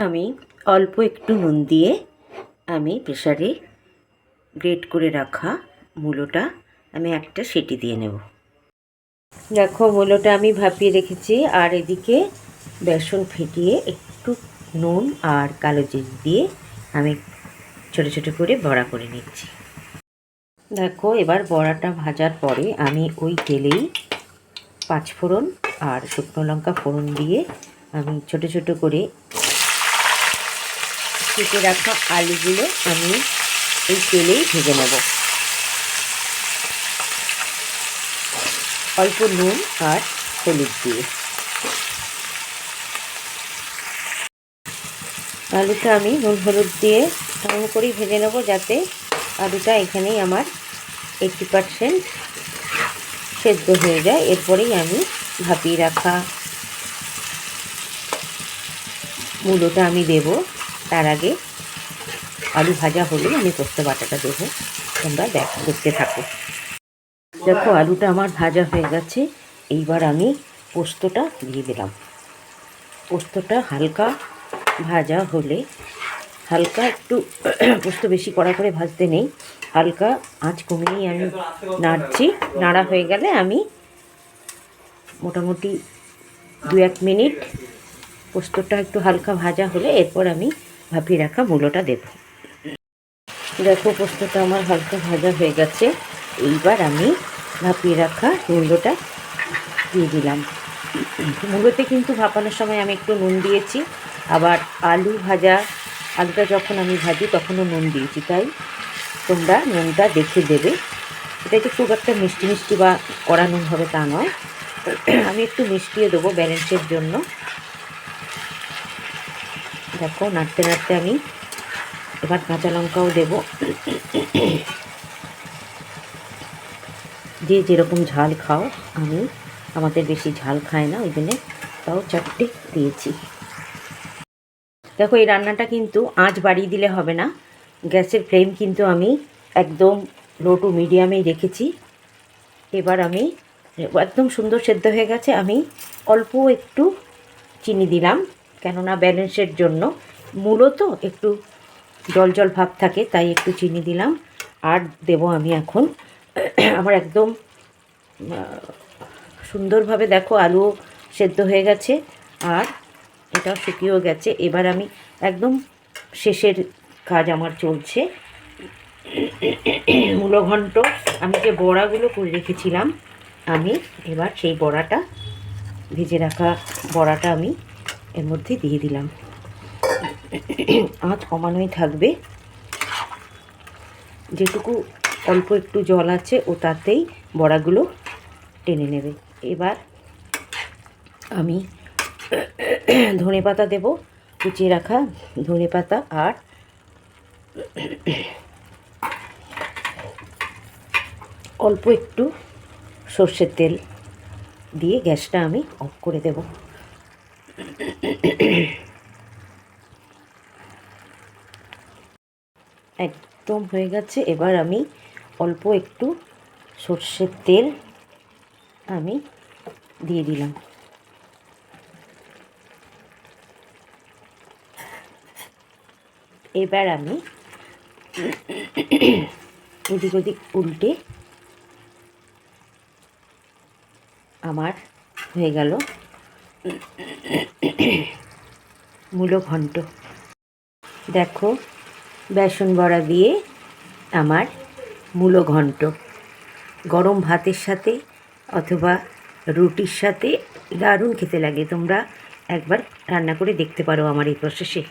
আমি অল্প একটু নুন দিয়ে আমি প্রেসারে গ্রেট করে রাখা মূলোটা আমি একটা সেটি দিয়ে নেব। দেখো মূলোটা আমি ভাপিয়ে রেখেছি, আর এদিকে বেসন ফেটিয়ে একটু নুন আর কালো জির দিয়ে আমি ছোট ছোট করে বড়া করে নিচ্ছি। দেখো এবার বড়াটা ভাজার পরে আমি ওই তেলেই পাঁচফোড়ন আর শুকনো লঙ্কা ফোড়ন দিয়ে আমি ছোট ছোট করে কেটে রাখা আলুগুলো আমি এই তেলেই ভেজে নেব। অল্প নুন আর হলুদ দিয়ে। আলুটা আমি নুন হলুদ দিয়ে এমন করেই ভেজে নেব যাতে আলুটা এখানেই আমার এইটটি পারসেন্ট সেদ্ধ হয়ে যায়। এরপরেই আমি ভাপিয়ে রাখা মূলোটা আমি দেব। তার আগে আলু ভাজা হলে আমি পোস্ত বাটাটা দেবো। তোমরা দেখ দেখতে থাকো। দেখো, আলুটা আমার ভাজা হয়ে গেছে। এইবার আমি পোস্তটা দিয়ে দিলাম। পোস্তটা হালকা ভাজা হলে হালকা একটু পোস্ত বেশি কড়া করে ভাজতে নেই। হালকা আঁচ কমিয়েই আমি নাড়ছি। নাড়া হয়ে গেলে আমি মোটামুটি দু এক মিনিট পোস্তটা একটু হালকা ভাজা হলে এরপর আমি ভাপিয়ে রাখা মূলোটা দেব। দেখো, পোস্তটা আমার হালকা ভাজা হয়ে গেছে। এইবার আমি ভাপিয়ে রাখা মূলোটা দিয়ে দিলাম। মূলোতে কিন্তু ভাপানোর সময় আমি একটু নুন দিয়েছি। আবার আলু ভাজা আলুটা যখন আমি ভাজি, তখনও নুন দিয়েছি, তাই তোমরা নুনটা দেখে দেবে। এটা যে খুব একটা মিষ্টি মিষ্টি বা কড়া নুন হবে তা নয়। আমি একটু মিষ্টিও দেবো ব্যালেন্সের জন্য। দেখো, নাড়তে নাড়তে আমি এবার কাঁচা লঙ্কাও দেবো। যে যেরকম ঝাল খাও, আমি, আমাদের বেশি ঝাল খায় না, ওই জন্যে তাও চারটে দিয়েছি। দেখো, এই রান্নাটা কিন্তু আঁচ বাড়িয়ে দিলে হবে না। গ্যাসের ফ্লেম কিন্তু আমি একদম লো টু মিডিয়ামেই রেখেছি। এবার আমি, একদম সুন্দর সেদ্ধ হয়ে গেছে, আমি অল্প একটু চিনি দিলাম, কেননা ব্যালেন্সের জন্য। মূলত একটু জল জল ভাব থাকে, তাই একটু চিনি দিলাম। আর দেব আমি এখন আমার একদম সুন্দরভাবে দেখো আলু সেদ্ধ হয়ে গেছে। আর এটাও শুকিয়েও গেছে। এবার আমি একদম শেষের কাজ আমার চলছে। মূলঘণ্ট আমি যে বড়াগুলো করে রেখেছিলাম, আমি এবার সেই বড়াটা, ভেজে রাখা বড়াটা আমি এর মধ্যে দিয়ে দিলাম। আঁচ কমানোই থাকবে। যেটুকু অল্প একটু জল আছে, ও তাতেই বড়াগুলো টেনে নেবে। এবার আমি ধনে পাতা দেব, কুচিয়ে রাখা ধনে পাতা আর অল্প একটু সর্ষের তেল দিয়ে গ্যাসটা আমি অফ করে দেব। একদম হয়ে গেছে। এবার আমি অল্প একটু সর্ষের তেল আমি দিয়ে দিলাম। এবার আমি এদিক ওদিক উল্টে আমার হয়ে গেল মূলো ঘন্ট দেখো, বেসন বড়া দিয়ে আমার মূলো ঘন্ট গরম ভাতের সাথে অথবা রুটির সাথে দারুণ খেতে লাগে। তোমরা একবার রান্না করে দেখতে পারো আমার এই প্রসেসে